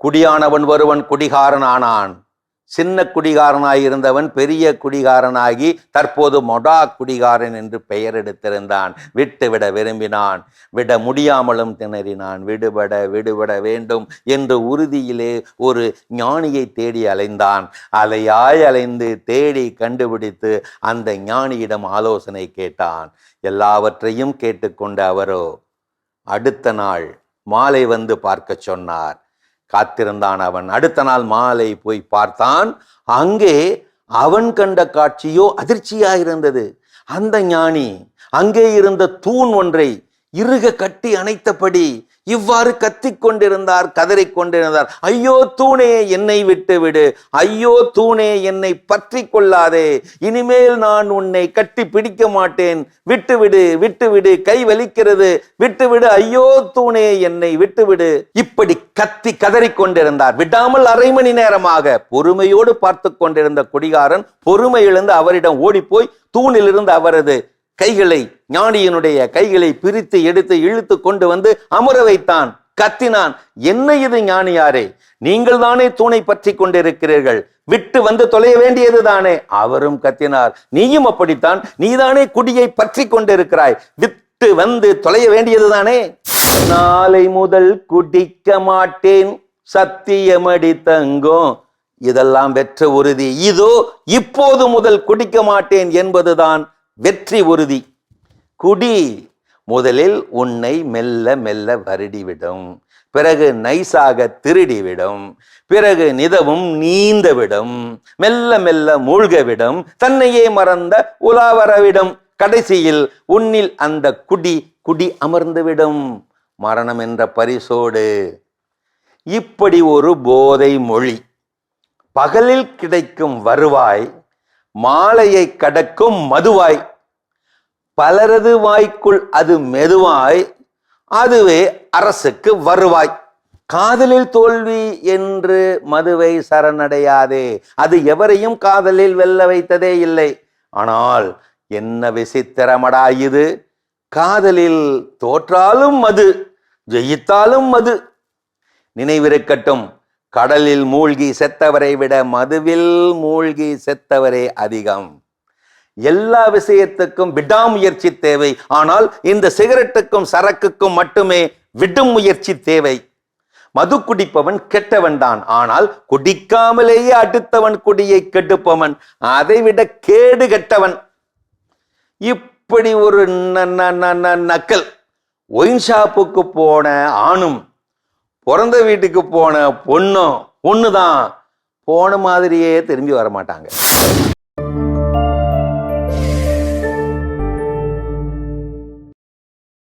குடியானவன் ஒருவன் குடிகாரன் ஆனான் சின்ன குடிகாரனாயிருந்தவன் பெரிய குடிகாரனாகி தற்போது மொடா குடிகாரன் என்று பெயர் எடுத்திருந்தான். விட்டுவிட விரும்பினான். விட முடியாமலும் திணறினான். விடுபட விடுபட வேண்டும் என்று உறுதியிலே ஒரு ஞானியை தேடி அலைந்தான். அலையாய் அலைந்து தேடி கண்டுபிடித்து அந்த ஞானியிடம் ஆலோசனை கேட்டான். எல்லாவற்றையும் கேட்டுக்கொண்ட அவரோ அடுத்த நாள் மாலை வந்து பார்க்க சொன்னார். காத்திருந்தான் அவன். அடுத்த நாள் மாலை போய் பார்த்தான். அங்கே அவன் கண்ட காட்சியோ அதிர்ச்சியாயிருந்தது அந்த ஞானி அங்கே இருந்த தூண் ஒன்றை இறுக கட்டி அணைத்தபடி இவ்வாறு கத்திக் கொண்டிருந்தார் கதறிக் கொண்டிருந்தார். ஐயோ தூணே என்னை விட்டு விடு ஐயோ தூணே என்னை பற்றி கொள்ளாதே. இனிமேல் நான் உன்னை கட்டி பிடிக்க மாட்டேன். விட்டுவிடு விட்டுவிடு. கை வலிக்கிறது. விட்டுவிடு. ஐயோ தூணே என்னை விட்டுவிடு. இப்படி கத்தி கதறிக்கொண்டிருந்தார் விடாமல் அரை மணி நேரமாக பொறுமையோடு பார்த்து கொண்டிருந்த குடிகாரன் பொறுமை அவரிடம் ஓடிப்போய் தூணிலிருந்து அவரது கைகளை ஞானியினுடைய கைகளை பிரித்து எடுத்து இழுத்து கொண்டு வந்து அமர வைத்தான் கத்தினான். என்ன இது ஞானியாரே? நீங்கள் தானே தூணை பற்றி கொண்டிருக்கிறீர்கள். விட்டு வந்து தொலைய வேண்டியது தானே? அவரும் கத்தினார். நீயும் அப்படித்தான். நீதானே குடியை பற்றி கொண்டிருக்கிறாய். விட்டு வந்து தொலைய வேண்டியது தானே? நாளை முதல் குடிக்க மாட்டேன். சத்தியமடி தங்கும் இதெல்லாம் வெற்ற உறுதி. இதோ இப்போது முதல் குடிக்க மாட்டேன் என்பதுதான் வெற்றி உறுதி. குடி. முதலில் உன்னை மெல்ல மெல்ல வருடிவிடும். பிறகு நைஸாக திருடிவிடும். பிறகு நிதவும் நீந்தவிடும். மெல்ல மெல்ல மூழ்கவிடும். தன்னையே மறந்த உலாவரவிடும். கடைசியில் உன்னில் அந்த குடி குடி அமர்ந்துவிடும். மரணம் என்ற பரிசோடு. இப்படி ஒரு போதை மொழி. பகலில் கிடைக்கும் வருவாய் மாலையை கடக்கும் மதுவாய். பலரது வாய்க்குள் அது மெதுவாய் அதுவே அரசுக்கு வருவாய். காதலில் தோல்வி என்று மதுவை சரணடையாதே. அது எவரையும் காதலில் வெல்ல வைத்ததே இல்லை. ஆனால் என்ன விசித்திரமடா இது. காதலில் தோற்றாலும் மது ஜெயித்தாலும் மது. நினைவிருக்கட்டும் கடலில் மூழ்கி செத்தவரை விட மதுவில் மூழ்கி செத்தவரே அதிகம். எல்லா விஷயத்துக்கும் விடாமுயற்சி தேவை. ஆனால் இந்த சிகரெட்டுக்கும் சரக்குக்கும் மட்டுமே விடும் முயற்சி தேவை. மது குடிப்பவன் கெட்டவன் தான். ஆனால் குடிக்காமலேயே அடுத்தவன் குடியை கெடுப்பவன் அதைவிட கேடு கெட்டவன். இப்படி ஒரு நக்கல். ஒயின் ஷாப்புக்கு போன ஆணும் பிறந்த வீட்டுக்கு போன பொண்ணும் ஒண்ணுதான். போன மாதிரியே திரும்பி வர மாட்டாங்க